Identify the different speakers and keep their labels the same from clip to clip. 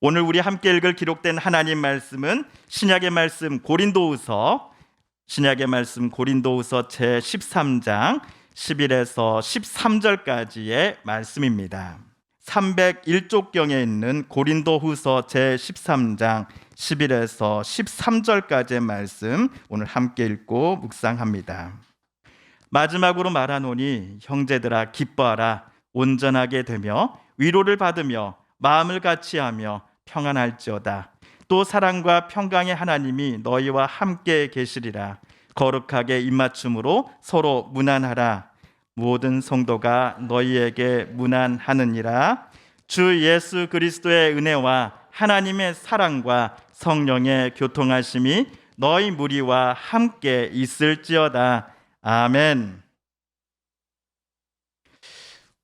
Speaker 1: 오늘 우리 함께 읽을 기록된 하나님 말씀은 신약의 말씀 고린도후서 신약의 말씀 고린도후서 제 13장 11에서 13절까지의 말씀입니다. 301쪽경에 있는 고린도후서 제 13장 11에서 13절까지의 말씀 오늘 함께 읽고 묵상합니다. 마지막으로 말하노니 형제들아 기뻐하라 온전하게 되며 위로를 받으며 마음을 같이하며 평안할지어다. 또 사랑과 평강의 하나님이 너희와 함께 계시리라. 거룩하게 입맞춤으로 서로 무난하라. 모든 성도가 너희에게 무난하느니라. 주 예수 그리스도의 은혜와 하나님의 사랑과 성령의 교통하심이 너희 무리와 함께 있을지어다. 아멘.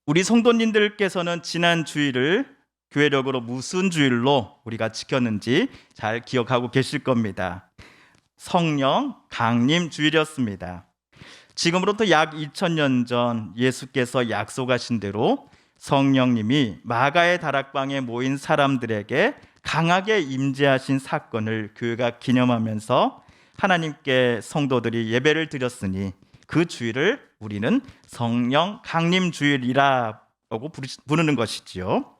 Speaker 1: 우리 성도님들께서는 지난 주일을 교회력으로 무슨 주일로 우리가 지켰는지 잘 기억하고 계실 겁니다. 성령 강림 주일이었습니다. 지금으로부터 약 2000년 전 예수께서 약속하신 대로 성령님이 마가의 다락방에 모인 사람들에게 강하게 임재하신 사건을 교회가 기념하면서 하나님께 성도들이 예배를 드렸으니 그 주일을 우리는 성령 강림 주일이라고 부르는 것이지요.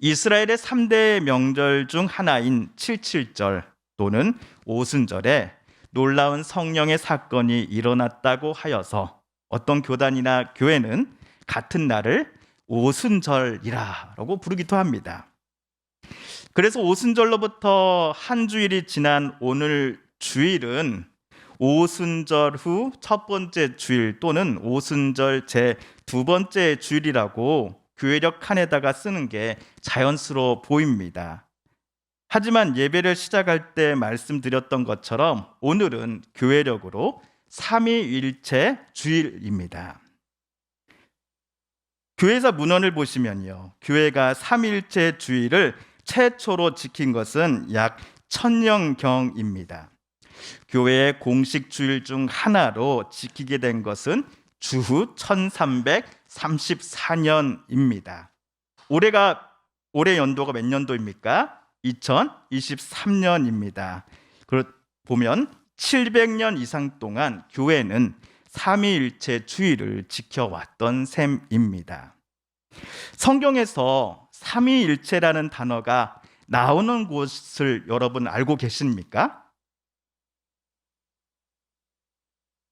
Speaker 1: 이스라엘의 3대 명절 중 하나인 칠칠절 또는 오순절에 놀라운 성령의 사건이 일어났다고 하여서 어떤 교단이나 교회는 같은 날을 오순절이라고 부르기도 합니다. 그래서 오순절로부터 한 주일이 지난 오늘 주일은 오순절 후 첫 번째 주일 또는 오순절 제 두 번째 주일이라고 교회력 칸에다가 쓰는 게 자연스러워 보입니다. 하지만 예배를 시작할 때 말씀드렸던 것처럼 오늘은 교회력으로 삼위일체 주일입니다. 교회사 문헌을 보시면요. 교회가 삼위일체 주일을 최초로 지킨 것은 약 천년경입니다. 교회의 공식 주일 중 하나로 지키게 된 것은 주후 1334년입니다. 올해가 올해 연도가 몇 년도입니까? 2023년입니다. 그 보면 700년 이상 동안 교회는 삼위일체 주일을 지켜왔던 셈입니다. 성경에서 삼위일체라는 단어가 나오는 곳을 여러분 알고 계십니까?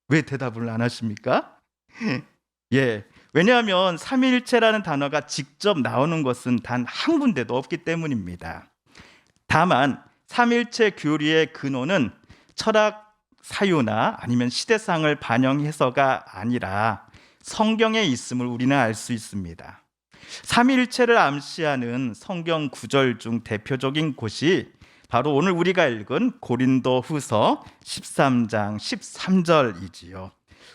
Speaker 1: 왜 대답을 안 하십니까? 예. 왜냐하면 삼위일체라는 단어가 직접 나오는 것은 단 한 군데도 없기 때문입니다. 다만 삼일체 교리의 근원은 철학 사유나 아니면 시대상을 반영해서가 아니라 성경에 있음을 우리는 알 수 있습니다. 삼일체를 암시하는 성경 구절 중 대표적인 곳이 바로 오늘 우리가 읽은 고린도 후서 13장 13절이지요.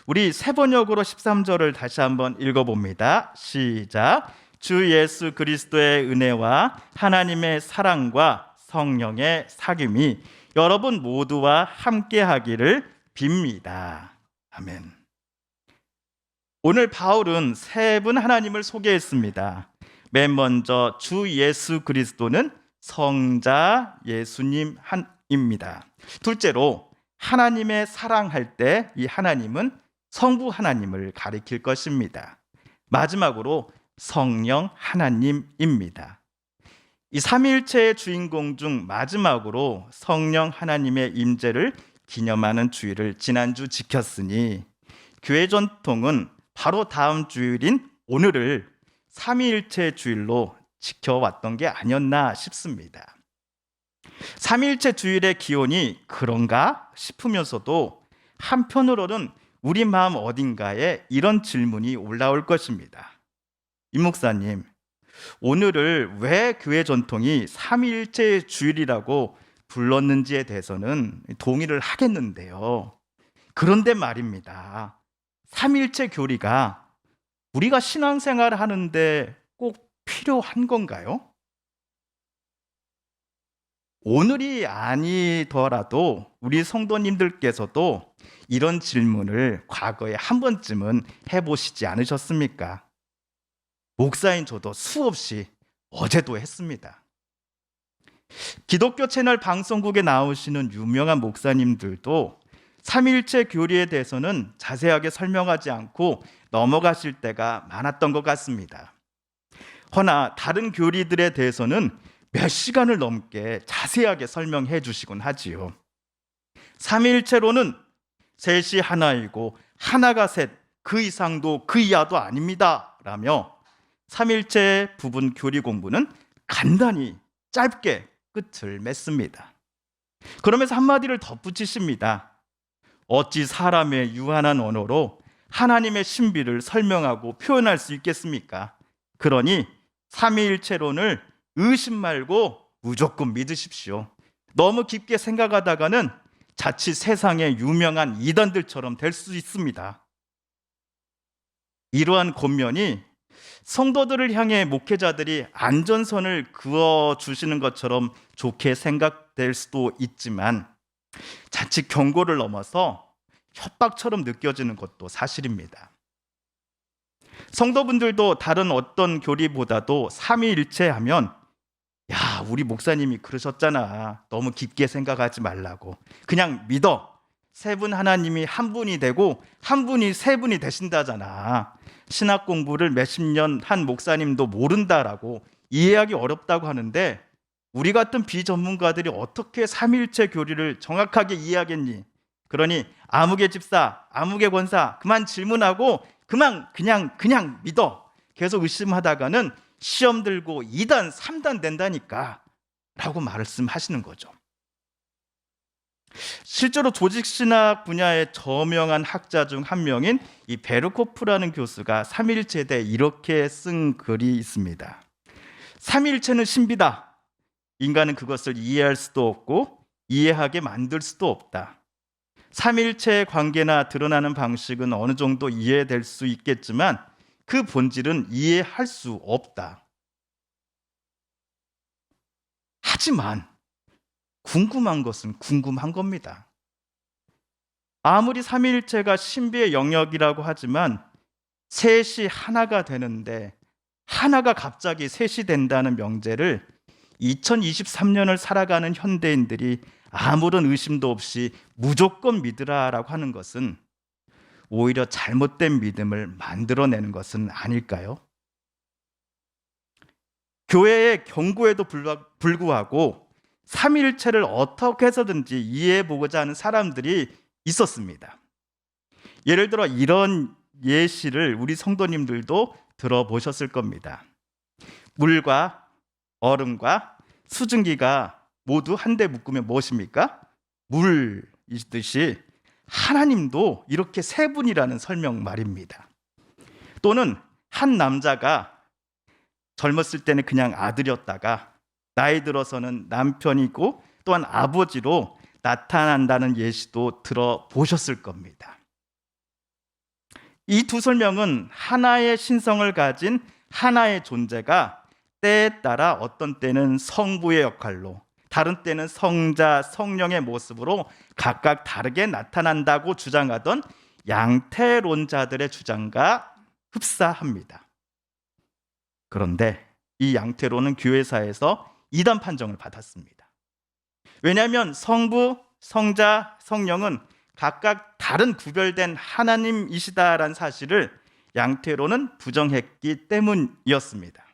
Speaker 1: 우리 세 번역으로 13절을 다시 한번 읽어봅니다. 시작. 주 예수 그리스도의 은혜와 하나님의 사랑과 성령의 사귐이 여러분 모두와 함께 하기를 빕니다. 아멘. 오늘 바울은 세 분 하나님을 소개했습니다. 맨 먼저 주 예수 그리스도는 성자 예수님 한입니다. 둘째로 하나님의 사랑할 때 이 하나님은 성부 하나님을 가리킬 것입니다. 마지막으로 성령 하나님입니다. 이 삼일체의 주인공 중 마지막으로 성령 하나님의 임재를 기념하는 주일을 지난주 지켰으니 교회 전통은 바로 다음 주일인 오늘을 삼위일체 주일로 지켜왔던 게 아니었나 싶습니다. 삼위일체 주일의 기원이 그런가 싶으면서도 한편으로는 우리 마음 어딘가에 이런 질문이 올라올 것입니다. 임 목사님, 오늘을 왜 교회 전통이 삼위일체 주일이라고 불렀는지에 대해서는 동의를 하겠는데요. 그런데 말입니다. 삼일체 교리가 우리가 신앙생활을 하는데 꼭 필요한 건가요? 오늘이 아니더라도 우리 성도님들께서도 이런 질문을 과거에 한 번쯤은 해보시지 않으셨습니까? 목사인 저도 수없이 어제도 했습니다. 기독교 채널 방송국에 나오시는 유명한 목사님들도 삼일체 교리에 대해서는 자세하게 설명하지 않고 넘어가실 때가 많았던 것 같습니다. 허나 다른 교리들에 대해서는 몇 시간을 넘게 자세하게 설명해 주시곤 하지요. 삼일체로는 셋이 하나이고 하나가 셋, 그 이상도 그 이하도 아닙니다. 라며 삼일체 부분 교리 공부는 간단히 짧게 끝을 맺습니다. 그러면서 한마디를 덧붙이십니다. 어찌 사람의 유한한 언어로 하나님의 신비를 설명하고 표현할 수 있겠습니까? 그러니 삼위일체론을 의심 말고 무조건 믿으십시오. 너무 깊게 생각하다가는 자칫 세상의 유명한 이단들처럼 될 수 있습니다. 이러한 권면이 성도들을 향해 목회자들이 안전선을 그어 주시는 것처럼 좋게 생각될 수도 있지만 자칫 경고를 넘어서 협박처럼 느껴지는 것도 사실입니다. 성도분들도 다른 어떤 교리보다도 삼위일체하면 야, 우리 목사님이 그러셨잖아. 너무 깊게 생각하지 말라고. 그냥 믿어. 세 분 하나님이 한 분이 되고 한 분이 세 분이 되신다잖아. 신학 공부를 몇십 년 한 목사님도 모른다라고 이해하기 어렵다고 하는데 우리 같은 비전문가들이 어떻게 삼일체 교리를 정확하게 이해하겠니? 그러니 아무개 집사, 아무개 권사 그만 질문하고 그만 그냥 그냥 믿어. 계속 의심하다가는 시험 들고 2단, 3단 된다니까 라고 말씀하시는 거죠. 실제로 조직신학 분야의 저명한 학자 중 한 명인 이 베르코프라는 교수가 삼일체대 이렇게 쓴 글이 있습니다. 삼일체는 신비다. 인간은 그것을 이해할 수도 없고 이해하게 만들 수도 없다. 삼일체의 관계나 드러나는 방식은 어느 정도 이해될 수 있겠지만 그 본질은 이해할 수 없다. 하지만 궁금한 것은 궁금한 겁니다. 아무리 삼위일체가 신비의 영역이라고 하지만 셋이 하나가 되는데 하나가 갑자기 셋이 된다는 명제를 2023년을 살아가는 현대인들이 아무런 의심도 없이 무조건 믿으라라고 하는 것은 오히려 잘못된 믿음을 만들어내는 것은 아닐까요? 교회의 경고에도 불구하고 삼일체를 어떻게 해서든지 이해해 보고자 하는 사람들이 있었습니다. 예를 들어 이런 예시를 우리 성도님들도 들어보셨을 겁니다. 물과 얼음과 수증기가 모두 한데 묶으면 무엇입니까? 물이듯이 하나님도 이렇게 세 분이라는 설명 말입니다. 또는 한 남자가 젊었을 때는 그냥 아들이었다가 나이 들어서는 남편이고 또한 아버지로 나타난다는 예시도 들어보셨을 겁니다. 이 두 설명은 하나의 신성을 가진 하나의 존재가 때에 따라 어떤 때는 성부의 역할로 다른 때는 성자, 성령의 모습으로 각각 다르게 나타난다고 주장하던 양태론자들의 주장과 흡사합니다. 그런데 이 양태론은 교회사에서 이단 판정을 받았습니다. 왜냐하면 성부, 성자, 성령은 각각 다른 구별된 하나님이시다라는 사실을 양태로는 부정했기 때문이었습니다.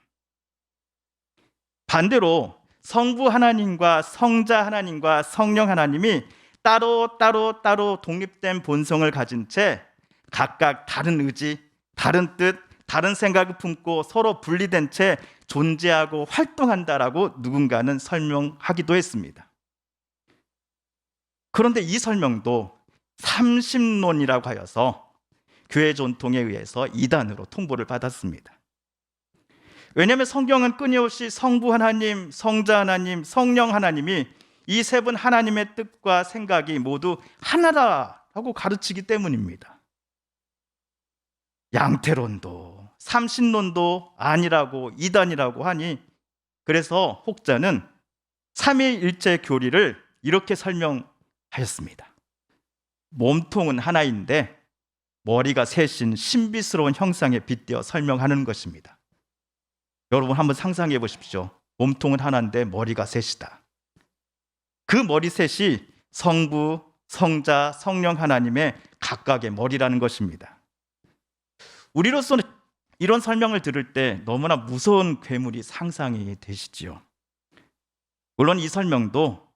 Speaker 1: 반대로 성부 하나님과 성자 하나님과 성령 하나님이 따로 따로 따로 독립된 본성을 가진 채 각각 다른 의지, 다른 뜻, 다른 생각을 품고 서로 분리된 채 존재하고 활동한다라고 누군가는 설명하기도 했습니다. 그런데 이 설명도 삼심론이라고 하여서 교회 전통에 의해서 이단으로 통보를 받았습니다. 왜냐하면 성경은 끊임없이 성부 하나님, 성자 하나님, 성령 하나님이 이 세 분 하나님의 뜻과 생각이 모두 하나다라고 가르치기 때문입니다. 양태론도 삼신론도 아니라고 이단이라고 하니 그래서 혹자는 삼위일체 교리를 이렇게 설명하였습니다. 몸통은 하나인데 머리가 셋인 신비스러운 형상에 빗대어 설명하는 것입니다. 여러분 한번 상상해 보십시오. 몸통은 하나인데 머리가 셋이다. 그 머리 셋이 성부, 성자, 성령 하나님의 각각의 머리라는 것입니다. 우리로서는 이런 설명을 들을 때 너무나 무서운 괴물이 상상이 되시지요. 물론 이 설명도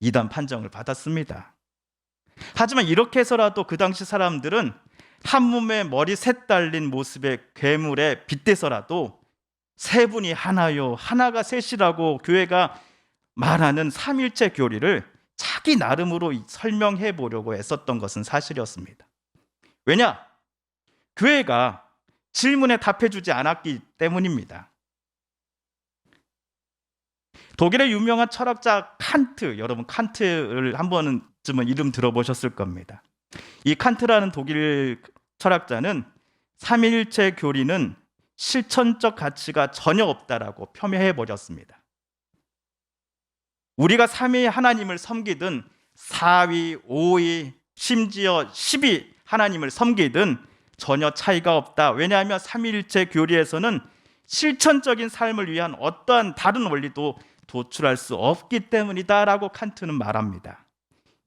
Speaker 1: 이단 판정을 받았습니다. 하지만 이렇게 해서라도 그 당시 사람들은 한 몸에 머리 셋 달린 모습의 괴물에 빗대서라도 세 분이 하나요, 하나가 셋이라고 교회가 말하는 삼일체 교리를 자기 나름으로 설명해 보려고 애썼던 것은 사실이었습니다. 왜냐? 교회가 질문에 답해 주지 않았기 때문입니다. 독일의 유명한 철학자 칸트, 여러분 칸트를 한 번쯤은 이름 들어보셨을 겁니다. 이 칸트라는 독일 철학자는 삼일체 교리는 실천적 가치가 전혀 없다라고 폄훼해 버렸습니다. 우리가 삼위 하나님을 섬기든 사위, 오위, 심지어 십위 하나님을 섬기든 전혀 차이가 없다. 왜냐하면 삼일체 교리에서는 실천적인 삶을 위한 어떠한 다른 원리도 도출할 수 없기 때문이다라고 칸트는 말합니다.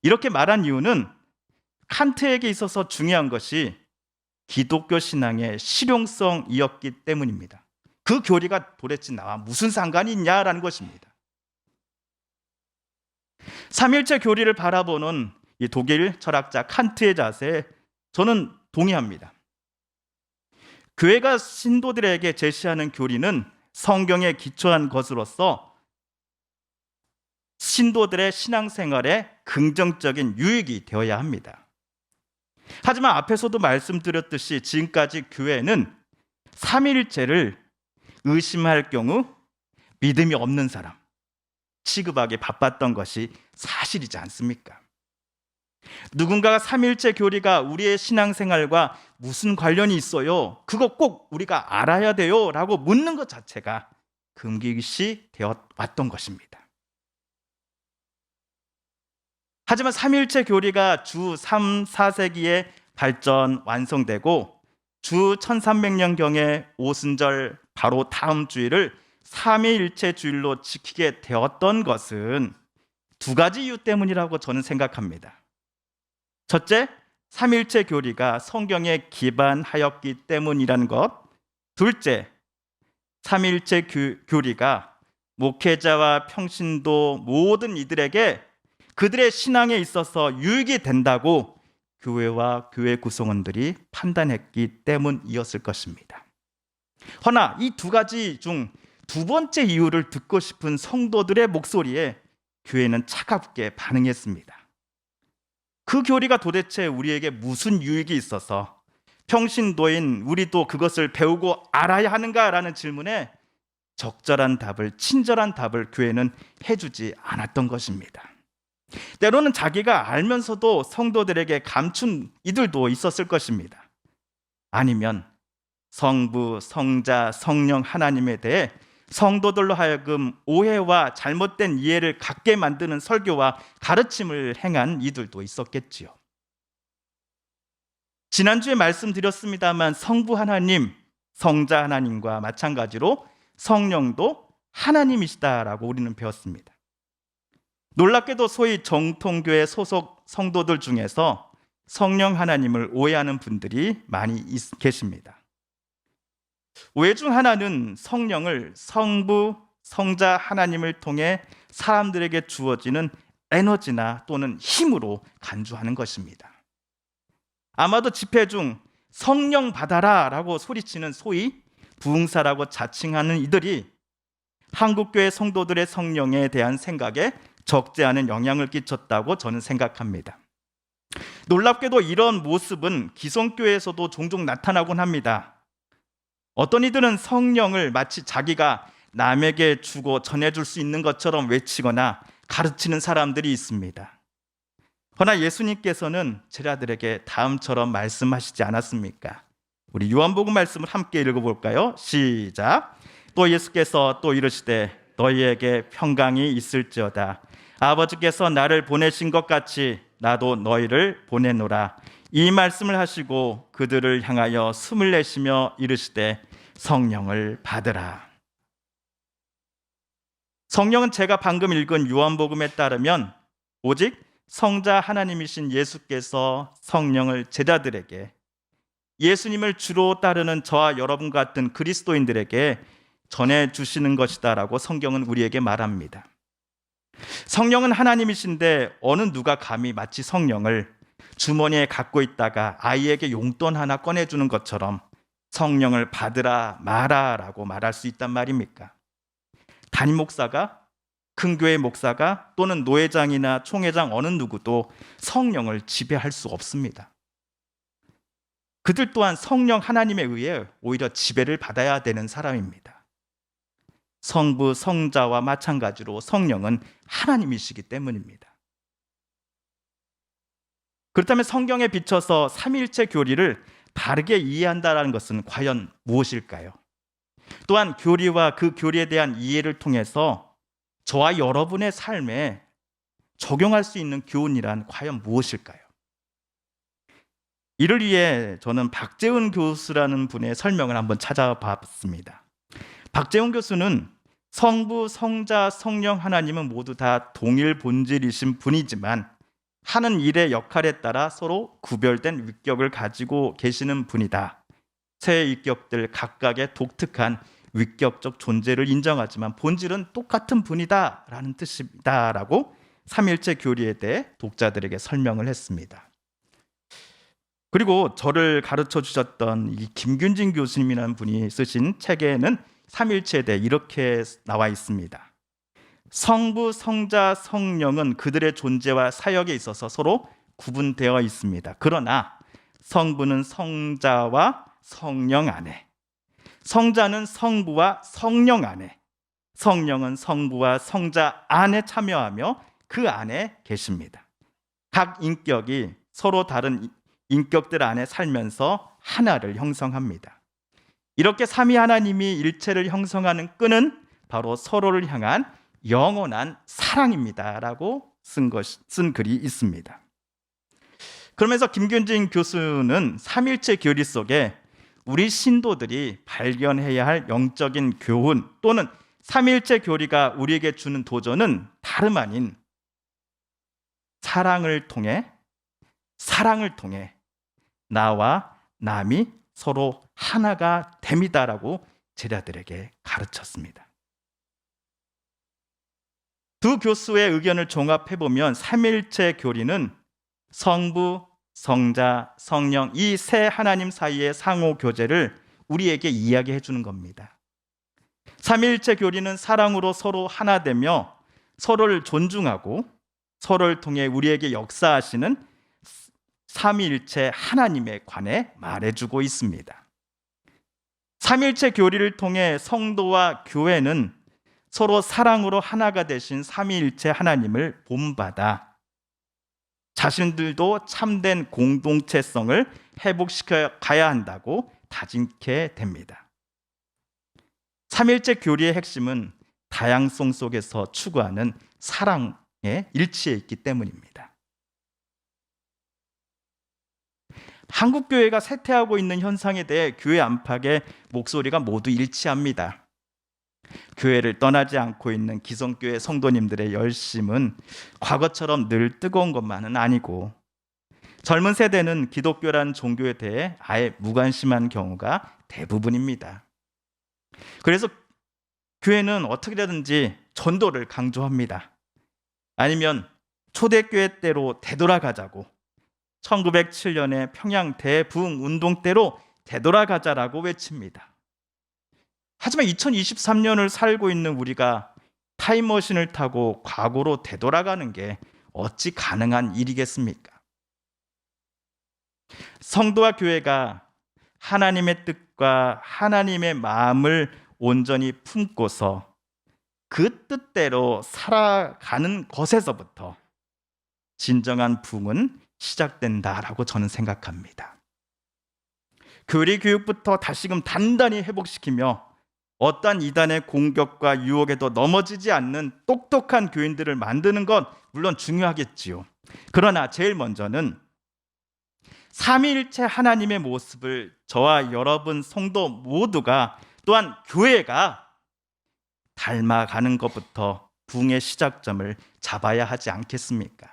Speaker 1: 이렇게 말한 이유는 칸트에게 있어서 중요한 것이 기독교 신앙의 실용성이었기 때문입니다. 그 교리가 도대체 나와 무슨 상관이 있냐라는 것입니다. 삼일체 교리를 바라보는 이 독일 철학자 칸트의 자세에 저는 동의합니다. 교회가 신도들에게 제시하는 교리는 성경에 기초한 것으로서 신도들의 신앙생활에 긍정적인 유익이 되어야 합니다. 하지만 앞에서도 말씀드렸듯이 지금까지 교회는 삼일체를 의심할 경우 믿음이 없는 사람 취급하기 바빴던 것이 사실이지 않습니까? 누군가가 삼일체 교리가 우리의 신앙생활과 무슨 관련이 있어요? 그거 꼭 우리가 알아야 돼요. 라고 묻는 것 자체가 금기시 되어 왔던 것입니다. 하지만 삼일체 교리가 주 3, 4세기에 발전, 완성되고 주 1300년경에 오순절 바로 다음 주일을 삼위일체 주일로 지키게 되었던 것은 두 가지 이유 때문이라고 저는 생각합니다. 첫째, 삼일체 교리가 성경에 기반하였기 때문이라는 것. 둘째, 삼일체 교리가 목회자와 평신도 모든 이들에게 그들의 신앙에 있어서 유익이 된다고 교회와 교회 구성원들이 판단했기 때문이었을 것입니다. 허나 이 두 가지 중 두 번째 이유를 듣고 싶은 성도들의 목소리에 교회는 차갑게 반응했습니다. 그 교리가 도대체 우리에게 무슨 유익이 있어서 평신도인 우리도 그것을 배우고 알아야 하는가라는 질문에 적절한 답을, 친절한 답을 교회는 해주지 않았던 것입니다. 때로는 자기가 알면서도 성도들에게 감춘 이들도 있었을 것입니다. 아니면 성부, 성자, 성령 하나님에 대해 성도들로 하여금 오해와 잘못된 이해를 갖게 만드는 설교와 가르침을 행한 이들도 있었겠지요. 지난주에 말씀드렸습니다만 성부 하나님, 성자 하나님과 마찬가지로 성령도 하나님이시다라고 우리는 배웠습니다. 놀랍게도 소위 정통교회 소속 성도들 중에서 성령 하나님을 오해하는 분들이 많이 계십니다. 오해 중 하나는 성령을 성부, 성자 하나님을 통해 사람들에게 주어지는 에너지나 또는 힘으로 간주하는 것입니다. 아마도 집회 중 성령 받아라 라고 소리치는 소위 부흥사라고 자칭하는 이들이 한국교회 성도들의 성령에 대한 생각에 적지 않은 영향을 끼쳤다고 저는 생각합니다. 놀랍게도 이런 모습은 기성교회에서도 종종 나타나곤 합니다. 어떤 이들은 성령을 마치 자기가 남에게 주고 전해줄 수 있는 것처럼 외치거나 가르치는 사람들이 있습니다. 그러나 예수님께서는 제자들에게 다음처럼 말씀하시지 않았습니까? 우리 요한복음 말씀을 함께 읽어볼까요? 시작. 또 예수께서 또 이르시되 너희에게 평강이 있을지어다. 아버지께서 나를 보내신 것 같이 나도 너희를 보내노라. 이 말씀을 하시고 그들을 향하여 숨을 내쉬며 이르시되 성령을 받으라. 성령은 제가 방금 읽은 요한복음에 따르면 오직 성자 하나님이신 예수께서 성령을 제자들에게 예수님을 주로 따르는 저와 여러분 같은 그리스도인들에게 전해 주시는 것이다라고 성경은 우리에게 말합니다. 성령은 하나님이신데 어느 누가 감히 마치 성령을 주머니에 갖고 있다가 아이에게 용돈 하나 꺼내 주는 것처럼 성령을 받으라 마라라고 말할 수 있단 말입니까? 담임 목사가 큰 교회 목사가 또는 노회장이나 총회장 어느 누구도 성령을 지배할 수 없습니다. 그들 또한 성령 하나님에 의해 오히려 지배를 받아야 되는 사람입니다. 성부, 성자와 마찬가지로 성령은 하나님이시기 때문입니다. 그렇다면 성경에 비춰서 삼일체 교리를 바르게 이해한다는 것은 과연 무엇일까요? 또한 교리와 그 교리에 대한 이해를 통해서 저와 여러분의 삶에 적용할 수 있는 교훈이란 과연 무엇일까요? 이를 위해 저는 박재훈 교수라는 분의 설명을 한번 찾아봤습니다. 박재훈 교수는 성부, 성자, 성령 하나님은 모두 다 동일 본질이신 분이지만 하는 일의 역할에 따라 서로 구별된 위격을 가지고 계시는 분이다. 세 위격들 각각의 독특한 위격적 존재를 인정하지만 본질은 똑같은 분이다라는 뜻이다라고 삼일체 교리에 대해 독자들에게 설명을 했습니다. 그리고 저를 가르쳐 주셨던 이 김균진 교수님이라는 분이 쓰신 책에는 삼일체에 대해 이렇게 나와 있습니다. 성부, 성자, 성령은 그들의 존재와 사역에 있어서 서로 구분되어 있습니다. 그러나 성부는 성자와 성령 안에, 성자는 성부와 성령 안에, 성령은 성부와 성자 안에 참여하며 그 안에 계십니다. 각 인격이 서로 다른 인격들 안에 살면서 하나를 형성합니다. 이렇게 삼위 하나님이 일체를 형성하는 끈은 바로 서로를 향한 영원한 사랑입니다라고 쓴, 것, 쓴 글이 있습니다. 그러면서 김균진 교수는 삼일체 교리 속에 우리 신도들이 발견해야 할 영적인 교훈 또는 삼일체 교리가 우리에게 주는 도전은 다름 아닌 사랑을 통해 사랑을 통해 나와 남이 서로 하나가 됩니다라고 제자들에게 가르쳤습니다. 두 교수의 의견을 종합해 보면 삼일체 교리는 성부, 성자, 성령 이 세 하나님 사이의 상호 교제를 우리에게 이야기해 주는 겁니다. 삼일체 교리는 사랑으로 서로 하나 되며 서로를 존중하고 서로를 통해 우리에게 역사하시는 삼일체 하나님에 관해 말해주고 있습니다. 삼일체 교리를 통해 성도와 교회는 서로 사랑으로 하나가 되신 삼위일체 하나님을 본받아 자신들도 참된 공동체성을 회복시켜 가야 한다고 다짐케 됩니다. 삼일체 교리의 핵심은 다양성 속에서 추구하는 사랑의 일치에 있기 때문입니다. 한국 교회가 쇠퇴하고 있는 현상에 대해 교회 안팎의 목소리가 모두 일치합니다. 교회를 떠나지 않고 있는 기성교회 성도님들의 열심은 과거처럼 늘 뜨거운 것만은 아니고 젊은 세대는 기독교란 종교에 대해 아예 무관심한 경우가 대부분입니다. 그래서 교회는 어떻게든지 전도를 강조합니다. 아니면 초대교회 때로 되돌아가자고 1907년에 평양 대부흥 운동 때로 되돌아가자라고 외칩니다. 하지만 2023년을 살고 있는 우리가 타임머신을 타고 과거로 되돌아가는 게 어찌 가능한 일이겠습니까? 성도와 교회가 하나님의 뜻과 하나님의 마음을 온전히 품고서 그 뜻대로 살아가는 것에서부터 진정한 붕은 시작된다라고 저는 생각합니다. 교리 교육부터 다시금 단단히 회복시키며 어떠한 이단의 공격과 유혹에도 넘어지지 않는 똑똑한 교인들을 만드는 건 물론 중요하겠지요. 그러나 제일 먼저는 삼위일체 하나님의 모습을 저와 여러분 성도 모두가 또한 교회가 닮아가는 것부터 부흥의 시작점을 잡아야 하지 않겠습니까?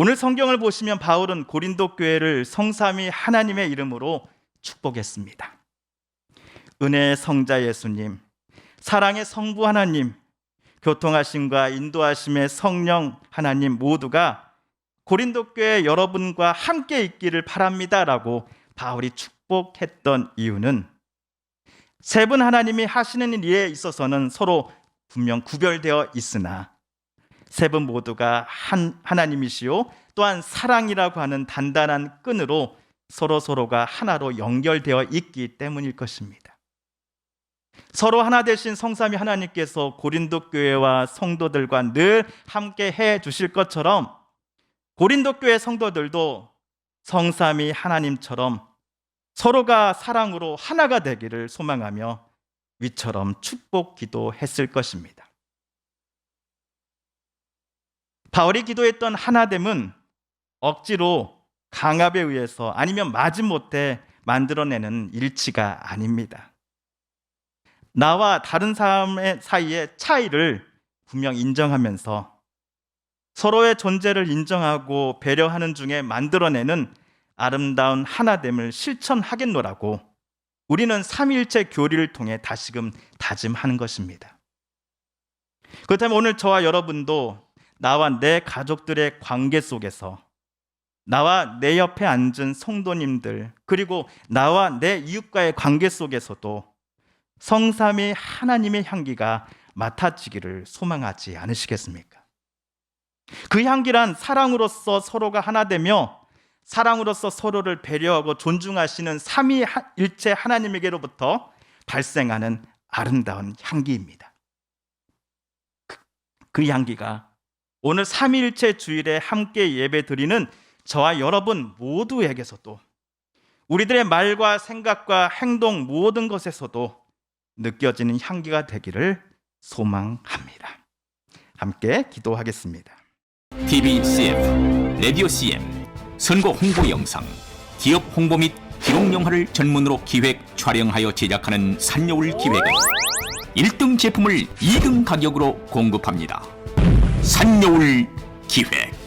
Speaker 1: 오늘 성경을 보시면 바울은 고린도 교회를 성삼위 하나님의 이름으로 축복했습니다. 은혜의 성자 예수님, 사랑의 성부 하나님, 교통하심과 인도하심의 성령 하나님 모두가 고린도 교회 여러분과 함께 있기를 바랍니다라고 바울이 축복했던 이유는 세 분 하나님이 하시는 일에 있어서는 서로 분명 구별되어 있으나 세 분 모두가 한 하나님이시요 또한 사랑이라고 하는 단단한 끈으로 서로 서로가 하나로 연결되어 있기 때문일 것입니다. 서로 하나 되신 성삼위 하나님께서 고린도 교회와 성도들과 늘 함께 해 주실 것처럼 고린도 교회 성도들도 성삼위 하나님처럼 서로가 사랑으로 하나가 되기를 소망하며 위처럼 축복 기도했을 것입니다. 바울이 기도했던 하나됨은 억지로 강압에 의해서 아니면 마지못해 만들어내는 일치가 아닙니다. 나와 다른 사람의 사이의 차이를 분명 인정하면서 서로의 존재를 인정하고 배려하는 중에 만들어내는 아름다운 하나됨을 실천하겠노라고 우리는 삼일체 교리를 통해 다시금 다짐하는 것입니다. 그렇다면 오늘 저와 여러분도 나와 내 가족들의 관계 속에서 나와 내 옆에 앉은 성도님들 그리고 나와 내 이웃과의 관계 속에서도 성삼위 하나님의 향기가 맡아지기를 소망하지 않으시겠습니까? 그 향기란 사랑으로서 서로가 하나 되며 사랑으로서 서로를 배려하고 존중하시는 삼위일체 하나님에게로부터 발생하는 아름다운 향기입니다. 그, 그 향기가 오늘 삼위일체 주일에 함께 예배드리는 저와 여러분 모두에게서도 우리들의 말과 생각과 행동 모든 것에서도 느껴지는 향기가 되기를 소망합니다. 함께 기도하겠습니다.
Speaker 2: TV CM, 라디오 CM, 선거 홍보 영상, 기업 홍보 및 기록 영화를 전문으로 기획, 촬영하여 제작하는 산여울 기획은 1등 제품을 2등 가격으로 공급합니다. 산여울 기획